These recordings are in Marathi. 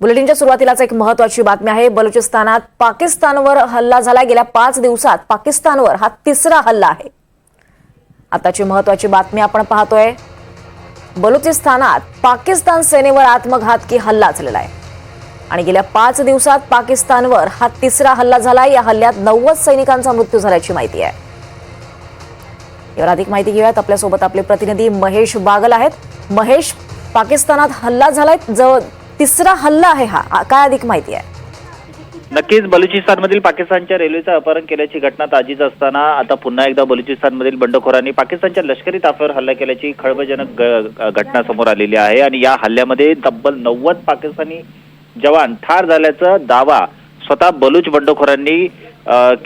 बुलेटिनच्या सुरुवातीलाच एक महत्वाची बातमी आहे. बलुचिस्तानात पाकिस्तानवर हल्ला झाला. गेल्या पाच दिवसात पाकिस्तानवर हा तिसरा हल्ला आहे. आताची महत्वाची बातमी आपण पाहतोय. बलुचिस्तानात पाकिस्तान सेनेवर आत्मघातकी हल्ला झालेला आहे. आणि गेल्या पाच दिवसात पाकिस्तानवर हा तिसरा हल्ला झाला. या हल्ल्यात नव्वद सैनिकांचा मृत्यू झाल्याची माहिती आहे. यावर अधिक माहिती घेऊयात. आपल्यासोबत आपले प्रतिनिधी महेश बागल आहेत. महेश पाकिस्तानात हल्ला झालाय. जवळ तिसरा हल्ला आहे हा. काय अधिक माहिती आहे? नक्कीच बलुचिस्तानमधील पाकिस्तानच्या रेल्वेचं अपहरण केल्याची घटना ताजीच असताना आता पुन्हा एकदा बलुचिस्तानमधील बंडखोरांनी पाकिस्तानच्या लष्करी ताफ्यावर हल्ला केल्याची खळबळजनक ग- घटना समोर आलेली आहे आणि या हल्ल्यामध्ये तब्बल नव्वद पाकिस्तानी जवान ठार झाल्याचा दावा स्वतः बलुच बंडखोरांनी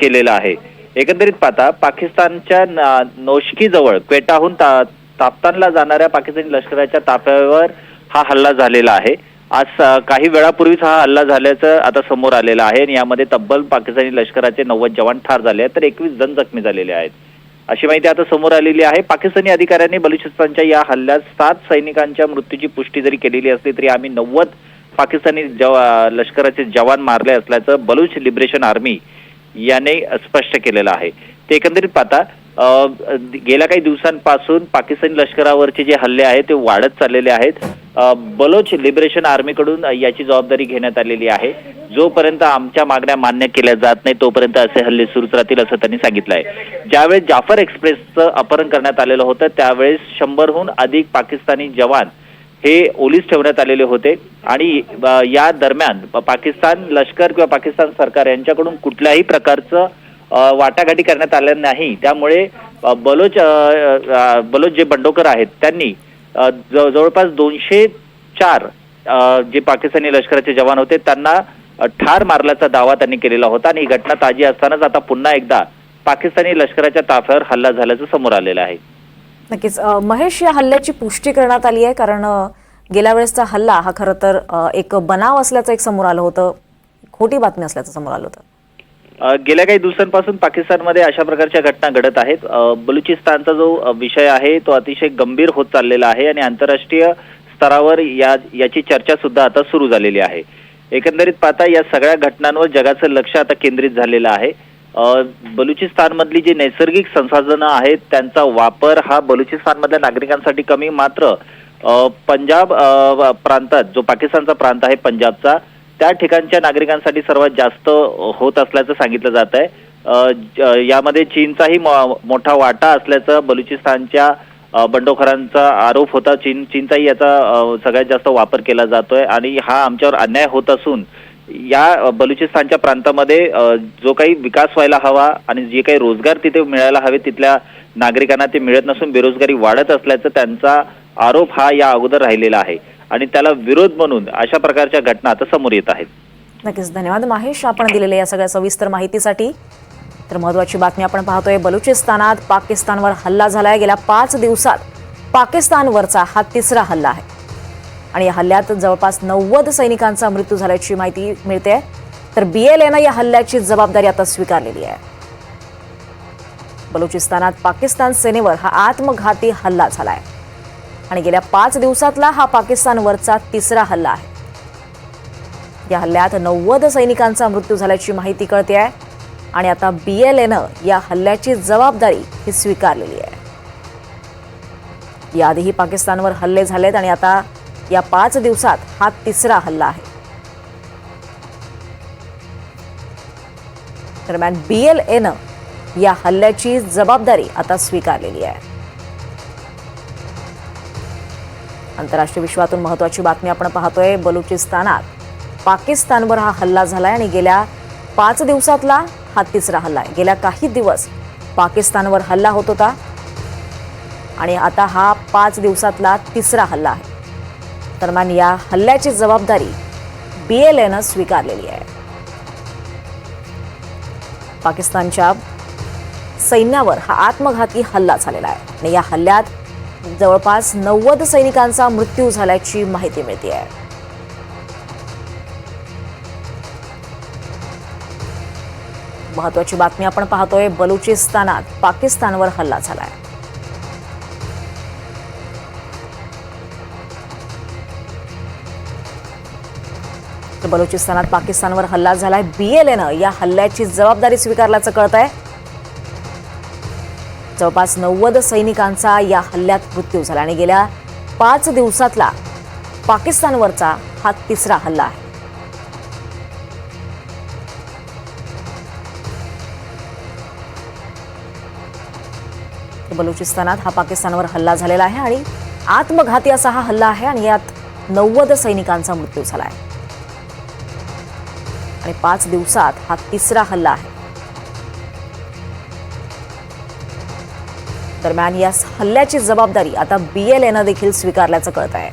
केलेला आहे. एकंदरीत पाहता पाकिस्तानच्या न- नोशकीजवळ क्वेटाहून ता ताप्तानला जाणाऱ्या पाकिस्तानी लष्कराच्या ताफ्यावर हा हल्ला झालेला आहे. आज काही वेळापूर्वीच हा हल्ला झाल्याचं आता समोर आलेलं आहे आणि यामध्ये तब्बल पाकिस्तानी लष्कराचे नव्वद जवान ठार झाले आहेत तर एकवीस जण जखमी झालेले आहेत. अशी माहिती आता समोर आलेली आहे. पाकिस्तानी अधिकाऱ्यांनी बलुचिस्तानच्या या हल्ल्यात सात सैनिकांच्या मृत्यूची पुष्टी जरी केलेली असली तरी आम्ही नव्वद पाकिस्तानी जवा लष्कराचे जवान मारले असल्याचं बलुच लिबरेशन आर्मी याने स्पष्ट केलेलं आहे. ते एकंदरीत पाहता गेल्या काही दिवसांपासून पाकिस्तानी लष्करावरचे जे हल्ले आहेत ते वाढत चाललेले आहेत. बलोच लिबरेशन आर्मीकडून याची जबाबदारी घेण्यात आलेली आहे. जोपर्यंत आमच्या मागण्या मान्य केल्या जात नाही तोपर्यंत असे हल्ले सुरूच राहतील असं त्यांनी सांगितलं आहे ज्यावेळेस जाफर एक्सप्रेसचं अपहरण करण्यात आलेलं होतं त्यावेळेस शंभरहून अधिक पाकिस्तानी जवान हे ओलीस ठेवण्यात आलेले होते. आणि या दरम्यान पाकिस्तान लष्कर किंवा पाकिस्तान सरकार यांच्याकडून कुठल्याही प्रकारचं वाटाघाटी करण्यात आल्या नाही. त्यामुळे बलोच बलोच जे बंडोकर आहेत त्यांनी जवळपास दोनशे चार जे पाकिस्तानी लष्कराचे जवान होते त्यांना ठार मारल्याचा दावा त्यांनी केलेला होता. आणि ही घटना ताजी असतानाच आता पुन्हा एकदा पाकिस्तानी लष्कराच्या ताफ्यावर हल्ला झाल्याचं समोर आलेलं आहे. नक्कीच. महेश या हल्ल्याची पुष्टी करण्यात आली आहे कारण गेल्या वेळेसचा हल्ला हा खरं तर एक बनाव असल्याचं एक समोर आलं होतं. खोटी बातमी असल्याचं समोर आलं होतं. गेल्या काही दिवसांपासून पाकिस्तानमध्ये अशा प्रकारच्या घटना घडत आहेत. बलुचिस्तानचा जो विषय आहे तो अतिशय गंभीर होत चाललेला आहे आणि आंतरराष्ट्रीय स्तरावर या याची चर्चा सुद्धा आता सुरू झालेली आहे. एकंदरीत पाहता या सगळ्या घटनांवर जगाचं लक्ष आता केंद्रित झालेलं आहे. बलुचिस्तानमधली जी नैसर्गिक संसाधनं आहेत त्यांचा वापर हा बलुचिस्तानमधल्या नागरिकांसाठी कमी. मात्र पंजाब प्रांतात जो पाकिस्तानचा प्रांत आहे पंजाबचा त्या ठिकाणच्या नागरिकांसाठी सर्वात जास्त होत असल्याचं सांगितलं जात आहे ज- यामध्ये चीनचाही मोठा वाटा असल्याचं बलुचिस्तानच्या बंडोखरांचा बंडखोरांचा आरोप होता. चीन चीनचाही याचा सगळ्यात जास्त वापर केला जातोय आणि हा आमच्यावर अन्याय होत असून या बलुचिस्तानच्या प्रांतामध्ये जो काही विकास व्हायला हवा आणि जे काही रोजगार तिथे मिळायला हवे तिथल्या नागरिकांना ते मिळत नसून बेरोजगारी वाढत असल्याचं त्यांचा आरोप हा या अगोदर राहिलेला आहे. आणि त्याला विरोध म्हणून अशा प्रकारच्या घटना आता समोर येत आहेत. नक्कीच धन्यवाद महेश. आपण दिलेल्या या सगळ्या सविस्तर माहितीसाठी तर महत्वाची बातमी आपण पाहतोय बलुचिस्तानात पाकिस्तानवर हल्ला झालाय. गेल्या पाच दिवसात पाकिस्तानवरचा हा तिसरा हल्ला आहे. आणि या हल्ल्यात जवळपास नव्वद सैनिकांचा मृत्यू झाल्याची माहिती मिळते. तर बी एल एनं या हल्ल्याची जबाबदारी आता स्वीकारलेली आहे. बलुचिस्तानात पाकिस्तान सेनेवर हा आत्मघाती हल्ला झालाय. आणि गेल्या पाच दिवसातला हा पाकिस्तानवरचा तिसरा हल्ला आहे. या हल्ल्यात नव्वद सैनिकांचा मृत्यू झाल्याची माहिती कळते आहे आणि आता बीएलएनं या हल्ल्याची जबाबदारी ही स्वीकारलेली आहे. याआधीही पाकिस्तानवर हल्ले झालेत आणि आता या पाच दिवसात हा तिसरा हल्ला आहे. दरम्यान बीएलएनं या हल्ल्याची जबाबदारी आता स्वीकारलेली आहे. आंतरराष्ट्रीय विश्वातून महत्वाची बातमी आपण पाहतोय. बलुचिस्तानात पाकिस्तानवर हा हल्ला झालाय आणि गेल्या पाच दिवसातला हा तिसरा हल्ला आहे. गेल्या काही दिवस पाकिस्तानवर हल्ला होत होता आणि आता हा पाच दिवसातला तिसरा हल्ला आहे. दरम्यान या हल्ल्याची जबाबदारी बीएलएनं स्वीकारलेली आहे. पाकिस्तानच्या सैन्यावर हा आत्मघाती हल्ला झालेला आहे आणि या हल्ल्यात जवळपास नव्वद सैनिकांचा मृत्यू झाल्याची माहिती मिळते आहे महत्वाची बातमी आपण पाहतोय बलुचिस्तानात पाकिस्तानवर हल्ला झालाय. तर बलुचिस्तानात पाकिस्तानवर हल्ला झालाय. बीएलएनं या हल्ल्याची जबाबदारी स्वीकारल्याचं कळत आहे जवळपास नव्वद सैनिकांचा या हल्ल्यात मृत्यू झाला आणि गेल्या पाच दिवसातला पाकिस्तानवरचा हा तिसरा हल्ला आहे. बलुचिस्तानात हा पाकिस्तानवर हल्ला झालेला आहे आणि आत्मघाती असा हा हल्ला आहे आणि यात नव्वद सैनिकांचा मृत्यू झाला आहे. आणि पाच दिवसात हा तिसरा हल्ला आहे. दरम्यान या हल्ल्याची जबाबदारी आता बीएलएनं देखील स्वीकारल्याचं कळत आहे.